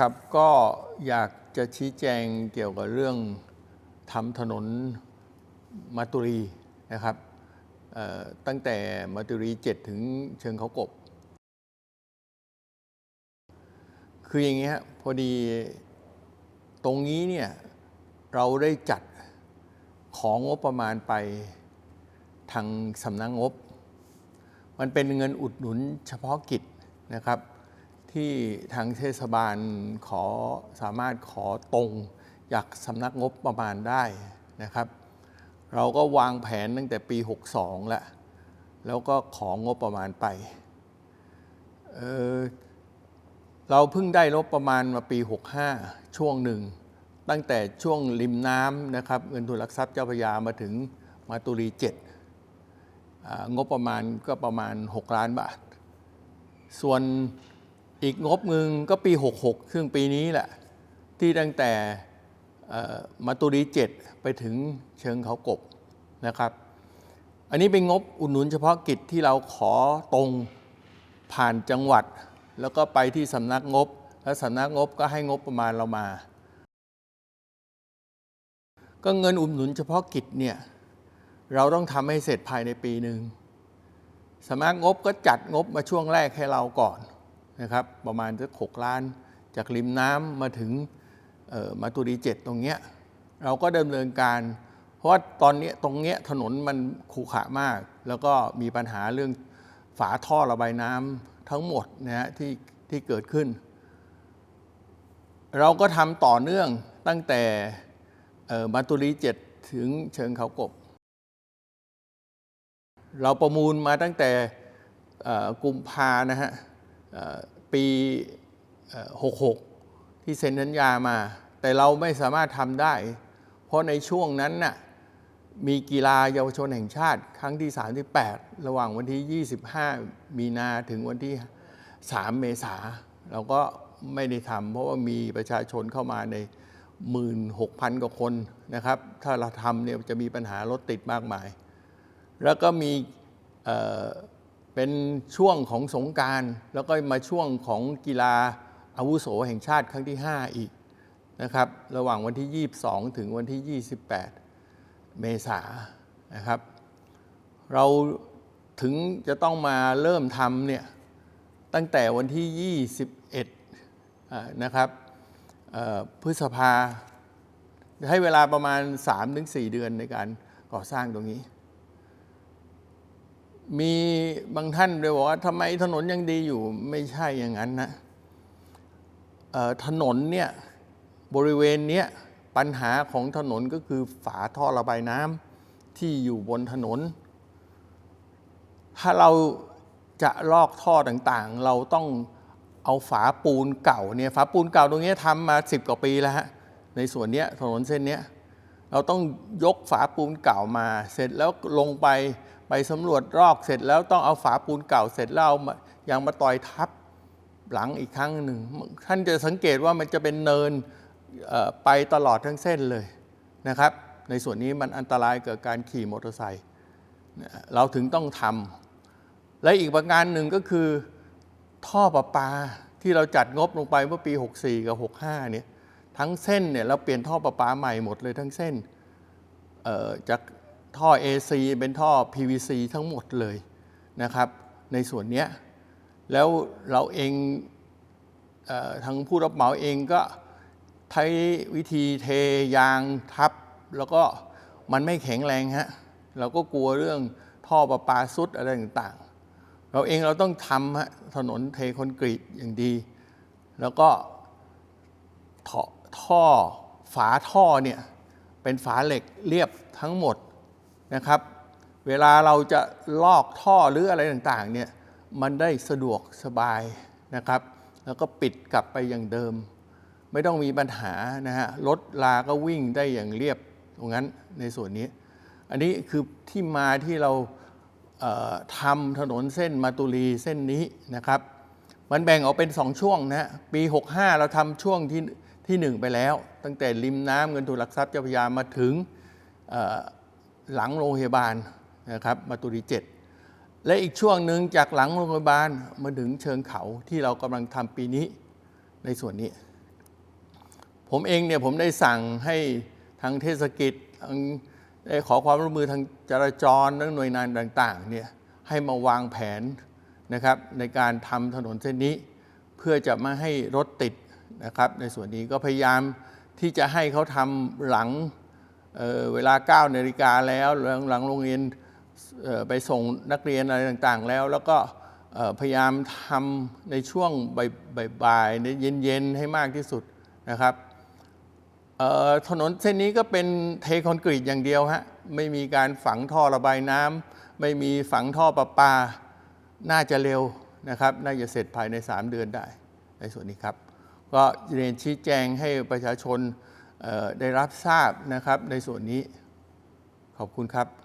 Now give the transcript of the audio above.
ครับก็อยากจะชี้แจงเกี่ยวกับเรื่องทำถนนมาตุรีนะครับตั้งแต่มาตุรี 7 ถึงเชิงเขากบ คืออย่างนี้ฮะพอดีตรงนี้เนี่ยเราได้จัดของงบประมาณไปทางสำนักงบมันเป็นเงินอุดหนุนเฉพาะกิจนะครับ ที่ทางเทศบาลขอสามารถขอตรงจากสำนักงบประมาณได้นะครับ เราก็วางแผนตั้งแต่ปี 62 แล้ว แล้วก็ของงบประมาณไปเเราเพิ่งได้งบประมาณมาปี 65 ช่วงหนึ่ง ตั้งแต่ช่วงริมน้ำนะครับเงินทุนหลักทรัพย์เจ้าพยามาถึงมาตุรี7งบประมาณก็ประมาณ 6 ล้านบาท ส่วน อีกงบหนึ่งก็ปี 66ซึ่งปีนี้แหละ ที่ตั้งแต่มาตุรี7 ไปถึงเชิงเขากบนะครับ อันนี้เป็นงบอุดหนุนเฉพาะกิจที่เราขอตรงผ่านจังหวัด แล้วก็ไปที่สำนักงบ แล้วสำนักงบก็ให้งบประมาณเรามา ก็เงินอุดหนุนเฉพาะกิจเนี่ยเราต้องทำให้เสร็จภายในปีหนึ่งสำนักงบก็จัดงบมาช่วงแรกให้เราก่อน นะครับประมาณสักหกล้าน จากริมน้ำมาถึงมาตุรีเจ็ดตรงเนี้ยเราก็ดำเนินการ เพราะว่าตอนนี้ตรงเนี้ยถนนมันขรุขระมาก แล้วก็มีปัญหาเรื่องฝาท่อระบายน้ำทั้งหมดนะฮะที่ที่เกิดขึ้น เราก็ทำต่อเนื่องตั้งแต่มาตุรีเจ็ดถึงเชิงเขากบ เราประมูลมาตั้งแต่กุมภานะฮะ ปี 66 ที่เซ็นสัญญามา แต่เราไม่สามารถทำได้ เพราะในช่วงนั้นน่ะมีกีฬาเยาวชนแห่งชาติ ครั้งที่ 38 ระหว่างวันที่ 25 มีนาถึงวันที่ 3 เมษาเราก็ไม่ได้ทำเพราะว่ามีประชาชนเข้ามาใน 16,000 กว่าคนนะครับ ถ้าเราทำเนี่ยจะมีปัญหารถติดมากมาย แล้วก็มี เป็นช่วงของสงการแล้วก็มาช่วงของกีฬาอาวุโสแห่งชาติครั้งที่ 5 อีกนะครับ ระหว่างวันที่ 22 ถึงวันที่ 28 เมษายนนะครับ เราถึงจะต้องมาเริ่มทำเนี่ยตั้งแต่วันที่ 21อ่านะครับพฤษภา ให้เวลาประมาณ 3-4 เดือนในการก่อสร้างตรงนี้ มีบางท่านเลยบอกว่าทำไมถนนยังดีอยู่ไม่ใช่อย่างนั้นนะถนนเนี่ยบริเวณเนี้ยปัญหาของถนนก็คือฝาท่อระบายน้ำที่อยู่บนถนน ถ้าเราจะลอกท่อต่างๆ เราต้องเอาฝาปูนเก่าเนี่ยฝาปูนเก่าตรงนี้ทำมา 10 กว่าปีแล้วฮะในส่วนเนี้ยถนนเส้นเนี้ยเราต้องยกฝาปูนเก่ามาเสร็จแล้วลงไป ไปสำรวจรอกเสร็จแล้วต้องเอาฝาปูนเก่าเสร็จแล้วเอามายังมาต่อยทับหลังอีกครั้งหนึ่ง ท่านจะสังเกตว่ามันจะเป็นเนินไปตลอดทั้งเส้นเลยนะครับ ในส่วนนี้มันอันตรายเกิดการขี่มอเตอร์ไซค์เราถึงต้องทำและอีกประการหนึ่งก็คือท่อประปาที่เราจัดงบลงไปเมื่อปี 64 กับ 65 เนี่ยทั้งเส้นเนี่ยเราเปลี่ยนท่อประปาใหม่หมดเลยทั้งเส้นจาก ท่อ AC เป็นท่อ PVC ทั้งหมดเลยนะครับ ในส่วนนี้แล้วเราเองเออทางผู้รับเหมาเองก็ใช้วิธีเทยางทับ แล้วก็มันไม่แข็งแรงฮะเราก็กลัวเรื่องท่อประปาซุดอะไรต่างๆ เราเองเราต้องทำฮะถนนเทคอนกรีตอย่างดี แล้วก็ท่อฝาท่อเนี่ยเป็นฝาเหล็กเรียบทั้งหมด นะครับ เวลาเราจะลอกท่อหรืออะไรต่างๆเนี่ยมันได้สะดวกสบายนะครับ แล้วก็ปิดกลับไปอย่างเดิม ไม่ต้องมีปัญหานะฮะรถลาก็วิ่งได้อย่างเรียบตรงนั้นในส่วนนี้ อันนี้คือที่มาที่เราเทำถนนเส้นมาตุรีเส้นนี้นะครับ มันแบ่งออกเป็น 2 ช่วงนะฮะปี 65 เราทำช่วงที่ที่ 1 ไปแล้ว ตั้งแต่ริมน้ำเงินทุลักทรัพย์เจ้าพระยามาถึง หลังโรงพยาบาลนะครับมาตุรีเจ็ดและอีกช่วงหนึ่งจากหลังโรงพยาบาลมาถึงเชิงเขาที่เรากำลังทำปีนี้ในส่วนนี้ ผมเองเนี่ยผมได้สั่งให้ทางเทศกิจทางได้ขอความร่วมมือทางจราจรและหน่วยงานต่างๆเนี่ยให้มาวางแผนนะครับในการทำถนนเส้นนี้ เพื่อจะไม่ให้รถติดนะครับ ในส่วนนี้ก็พยายามที่จะให้เขาทำหลัง เเวลา9นาฬิกาแล้วหลังโรงเรียนไปส่งนักเรียนอะไรต่างๆ แล้ว แล้วก็พยายามทำในช่วงบ่ายๆในเย็นๆให้มากที่สุดนะครับถนนเส้นนี้ก็เป็นเทคอนกรีตอย่างเดียวฮะไม่มีการฝังท่อระบายน้ำไม่มีฝังท่อประปา น่าจะเร็วนะครับ น่าจะเสร็จภายใน 3 เดือนได้ในส่วนนี้ครับ ก็เรียนชี้แจงให้ประชาชน ได้รับทราบนะครับในส่วนนี้ขอบคุณครับ